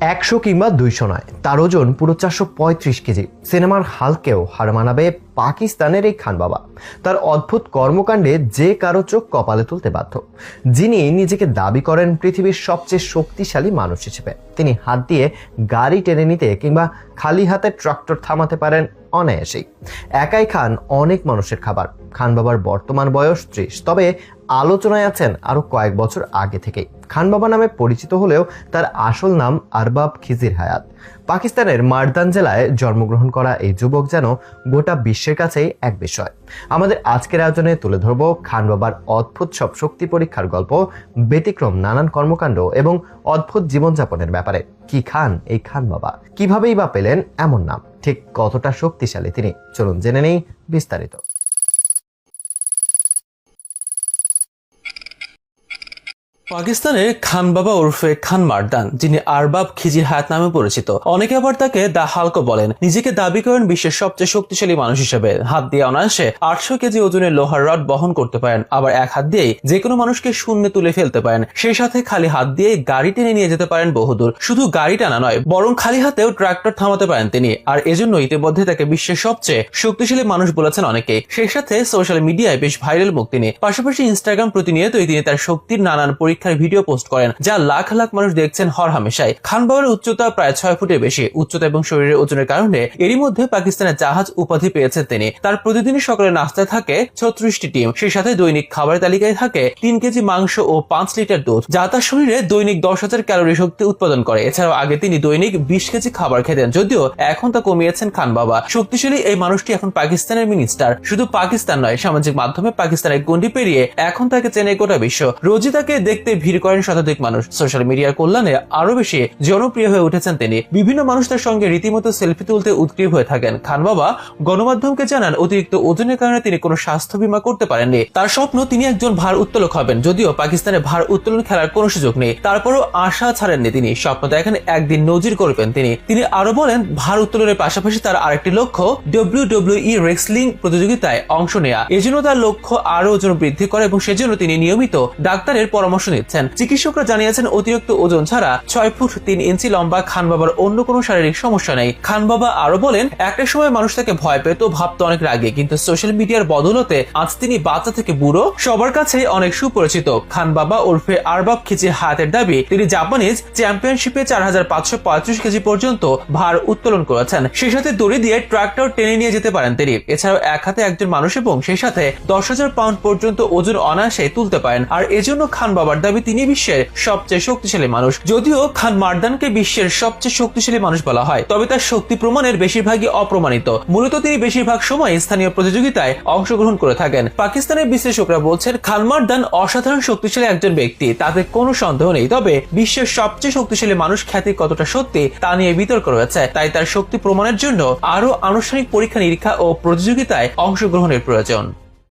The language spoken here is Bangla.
একশো কিংবা দুইশো নয়। তার ওজন পুরো চারশো পঁয়ত্রিশ কেজি। সিনেমার হালকেও হার মানাবে পাকিস্তানের এই খান বাবা। তার অদ্ভুত কর্মকাণ্ডে যে কারও চোখ কপালে তুলতে বাধ্য। যিনি নিজেকে দাবি করেন পৃথিবীর সবচেয়ে শক্তিশালী মানুষ হিসেবে। তিনি হাত দিয়ে গাড়ি টেনে নিতে কিংবা খালি হাতে ট্রাক্টর থামাতে পারেন অনায়াসেই। একাই খান অনেক মানুষের খাবার। খান বাবার বর্তমান বয়স ত্রিশ। তবে আলোচনায় আছেন আরও কয়েক বছর আগে থেকেই। খান বাবা নামে পরিচিত হলেও তার আসল নাম আরবাব খিজির হায়াত। পাকিস্তানের মারদান জেলায় জন্মগ্রহণ করা এই যুবক যেন গোটা বিশ্বের কাছেই এক বিষয়। আমাদের আজকের আয়োজনে তুলে ধরব খান বাবার অদ্ভুত সব শক্তি পরীক্ষার গল্প, ব্যতিক্রম নানান কর্মকাণ্ড এবং অদ্ভুত জীবনযাপনের ব্যাপারে। কি খান এই খান বাবা? কিভাবেই বা পেলেন এমন নাম? ঠিক কতটা শক্তিশালী তিনি? চলুন জেনে নেই বিস্তারিত। পাকিস্তানের খান বাবা ওরফে খান মারদান, যিনি আরবাব খিজির হায়াত নামে পরিচিত, অনেকে আবার তাকে দা হালকো বলেন। নিজেকে দাবি করেন বিশ্বের সবচেয়ে শক্তিশালী মানুষ হিসেবে। হাত দিয়ে অনায়াসে আটশো কেজি ওজনের লোহার রড বহন করতে পারেন, আবার এক হাত দিয়েই যে কোনো মানুষকে শূন্যে তুলে ফেলতে পারেন। সেই সাথে খালি হাত দিয়ে গাড়ি টেনে নিয়ে যেতে পারেন বহুদূর। শুধু গাড়ি টানা নয়, বরং খালি হাতেও ট্রাক্টর থামাতে পারেন তিনি। আর এজন্য ইতিমধ্যে তাকে বিশ্বের সবচেয়ে শক্তিশালী মানুষ বলেছেন অনেকে। সেই সাথে সোশ্যাল মিডিয়ায় বেশ ভাইরাল মুখ তিনি। পাশাপাশি ইনস্টাগ্রাম প্রতিনিয়তই তিনি তার শক্তির নানান পরীক্ষার ভিডিও পোস্ট করেন, যা লাখ লাখ মানুষ দেখছেন হর হামেশাই। খান বাবার উচ্চতা প্রায় ছয় ফুটের বেশি। উচ্চতা এবং শরীরের ওজনের কারণে এরই মধ্যে পাকিস্তানের জাহাজ উপাধি পেয়েছেন তিনি। তার প্রতিদিনই সকালে নাস্তায় থাকে ছত্রিশটি টিম। সেই সাথে দৈনিক খাবারের তালিকায় থাকে তিন কেজি মাংস ও পাঁচ লিটার দুধ, যা তার শরীরে দৈনিক দশ হাজার ক্যালোরি শক্তি উৎপাদন করে। এছাড়াও আগে তিনি দৈনিক বিশ কেজি খাবার খেতেন, যদিও এখন তা কমিয়েছেন খান বাবা। শক্তিশালী এই মানুষটি এখন পাকিস্তানের মিনিস্টার। শুধু পাকিস্তান নয়, সামাজিক মাধ্যমে পাকিস্তানের গন্ডি পেরিয়ে এখন তাকে চেনে গোটা বিশ্ব। রোজই তাকে দেখতে ভিড় করেন শতাধিক মানুষ। সোশ্যাল মিডিয়ার কল্যাণে আরও বেশি জনপ্রিয় হয়ে উঠেছেন তিনি। বিভিন্ন মানুষ তার সঙ্গে রীতিমতো সেলফি তুলতে উদ্গ্রীব হয়ে থাকেন। খান বাবা গণমাধ্যমকে জানান, অতিরিক্ত ওজনের কারণে তিনি কোনো স্বাস্থ্য বীমা করতে পারেননি। তার স্বপ্ন, তিনি একজন ভার উত্তোলক হবেন। যদিও পাকিস্তানে ভার উত্তোলন খেলার কোনো সুযোগ নেই। তারপরও আশা ছাড়েননি তিনি। স্বপ্ন দেখেন একদিন নজির করবেন তিনি। তিনি আরও বলেন, ভার উত্তোলনের পাশাপাশি তার আরেকটি লক্ষ্য ডব্লিউ ডব্লিউ ই রেসলিং প্রতিযোগিতায় অংশ নেয়া। এজন্য তার লক্ষ্য আরও ওজন বৃদ্ধি করে এবং সেজন্য তিনি নিয়মিত ডাক্তারের পরামর্শ নিচ্ছেন। চিকিৎসকরা জানিয়েছেন, অতিরিক্ত ওজন ছাড়া ছয় ফুট তিন ইঞ্চি লম্বা খান বাবার অন্য কোনো শারীরিক সমস্যা নেই। খান বাবা আরও বলেন, একটা সময় মানুষ তাকে ভয় পেত, ভাবতো অনেক রাগে, কিন্তু সোশ্যাল মিডিয়ার বদলতে আজ তিনি বাচ্চা থেকে বুড়ো, সবার কাছে অনেক সুপরিচিত। খান বাবা ওরফে আরবাব খিচির হাতের দাবি, তিনি জাপানিজ চ্যাম্পিয়নশিপে চার হাজার পাঁচশো পঁয়ত্রিশ কেজি পর্যন্ত ভার উত্তোলন করেছেন। সেই সাথে দড়ি দিয়ে ট্রাক্টর টেনে নিয়ে যেতে পারেন তিনি। এছাড়াও এক হাতে একজন মানুষ এবং সেই সাথে দশ হাজার পাউন্ড পর্যন্ত ওজন অনায়াসে তুলতে পারেন। আর এজন্য খান বাবার দাবি তিনি বিশ্বের সবচেয়ে শক্তিশালী মানুষ। যদিও খান মারদানকে বিশ্বের সবচেয়ে শক্তিশালী মানুষ বলা হয়, তবে তার শক্তি প্রমাণের বেশিরভাগই অপ্রমাণিত। মূলত তিনি বেশিরভাগ সময় স্থানীয় প্রতিযোগিতায় অংশগ্রহণ করে থাকেন। পাকিস্তানের বিশ্লেষকরা বলছেন, খান মারদান অসাধারণ শক্তিশালী একজন ব্যক্তি, তাতে কোনো সন্দেহ নেই, তবে বিশ্বের সবচেয়ে শক্তিশালী মানুষ খ্যাতি কতটা সত্যি তা নিয়ে বিতর্ক রয়েছে। তাই তার শক্তি প্রমাণের জন্য আরও আনুষ্ঠানিক পরীক্ষা নিরীক্ষা ও প্রতিযোগিতায় অংশগ্রহণের প্রয়োজন।